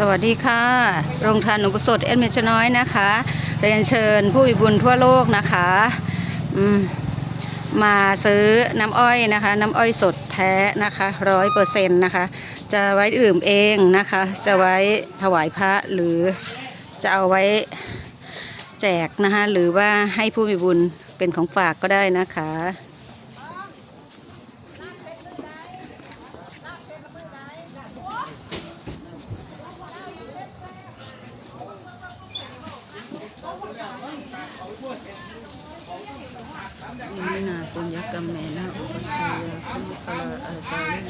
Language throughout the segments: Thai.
สวัสดีค่ะ โรงทานหลวงสดเอ็ดมิชน้อยนะคะ เรียนเชิญผู้มีบุญทั่วโลกนะคะมมาซื้อน้ำอ้อยนะคะ น้ำอ้อยสดแท้นะคะร้อยเปอร์เซ็นต์นะคะ จะไว้ดื่มเองนะคะ จะไว้ถวายพระหรือจะเอาไว้แจกนะคะ หรือว่าให้ผู้มีบุญเป็นของฝากก็ได้นะคะ อินนาปุญญกรรมเมนะอุปศยาคุกลาอาจารย์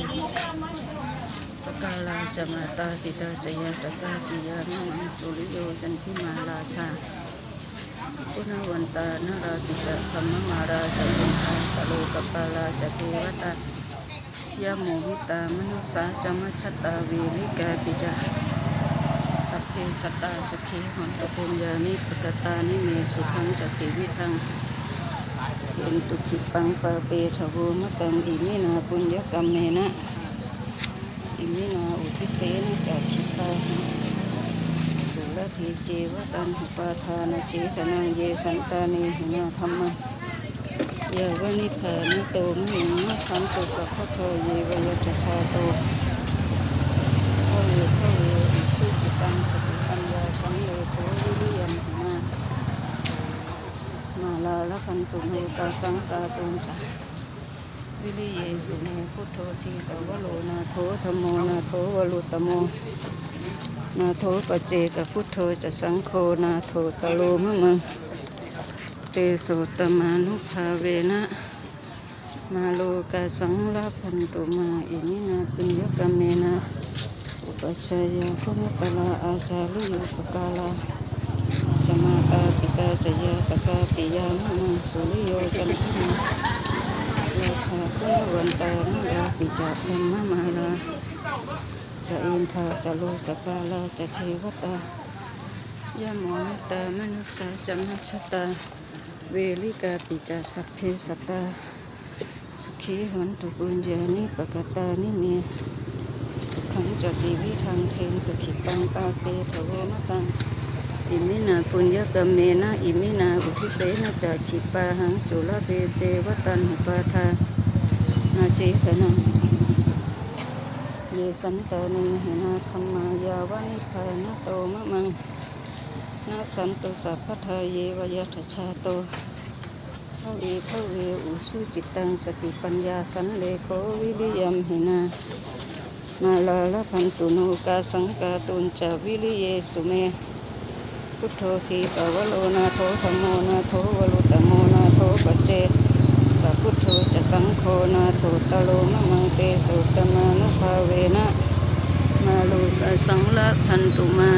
ปกาลาจมาตาปิตาจยตกาปิยานังสุริโยจันทิมาลาชาคุณวันตานราติจะธรรมมาราชมุนทาโลกปาลาจเทวตายโมหิตามนุสาจมัชตาเวลิกาปิจาสัพเพสตาสุขีหันตปุญญานิปกตานิเมสุขังจติวิทัง ปะเปทะโวมะตังอิมินาปุญญกรรมเมนะอิมินาอุทิเสนจากขิปาสุรธีเจวตันหุปาทานาเจตนังเยสันตานีหินาธรรมะเยวนิพพานิโตมิมัสสันตุสัพพโทเยวยัตชาโตพระเวพระเวอิชุจิตังสติปัญญาสังเลโทวิริยมหินา มาลาละ คันตุเมกาสังกาตุนจาวิริเยสุเมพุทโธทีตวโลนาโถธโมนาโถวลุตโม นาโถปเจกพุทโธจะสังโฆนาโถตโลมะมังเตโสตมานุภาเวนะ มาโลกาสังลาพันตุมาอิมินาปิญญกเมนะ อุปชัยยะพุมตลาอาจารุโยปกาลา จยาตกาปิยามังสุริโยจันทมาราชาพุนวันตานุราปิจาพมมมาลาจะอินทาจะโลกปาลาจะเทวตายะโมมิตามนุสาจมัชตา เวลิกาปิจาสัพเพสตาสุขีหันตุปุญญานิปกตานิเมสุขังจติวิทังเทนตุขิปังปาเปทวมะตัง อิมินาปุญญกรรมเมนะอิมินาอุทิเสนะจากขิปาหังสุรเบเจวตันหุปาทานาเจสนังเยสันตานิหินาธรรมายาวานิพานะโตมะมังนาสันตุสัพพทาเยวยัตชาโตพระเวพระเวอุสุจิตตังสติปัญญาสันเลโควิริยมหินามาลาลพันตุโนกาสังกาตุนจาวิริเยสุเม พุทโธทีปวโลนาโถธโมนาโถวลุตโมนาโถปเจปพุทโธจะสังโฆนาโถตโลมะมังเตสุตมานุภาเวนะมาลูกสังละพันตุมา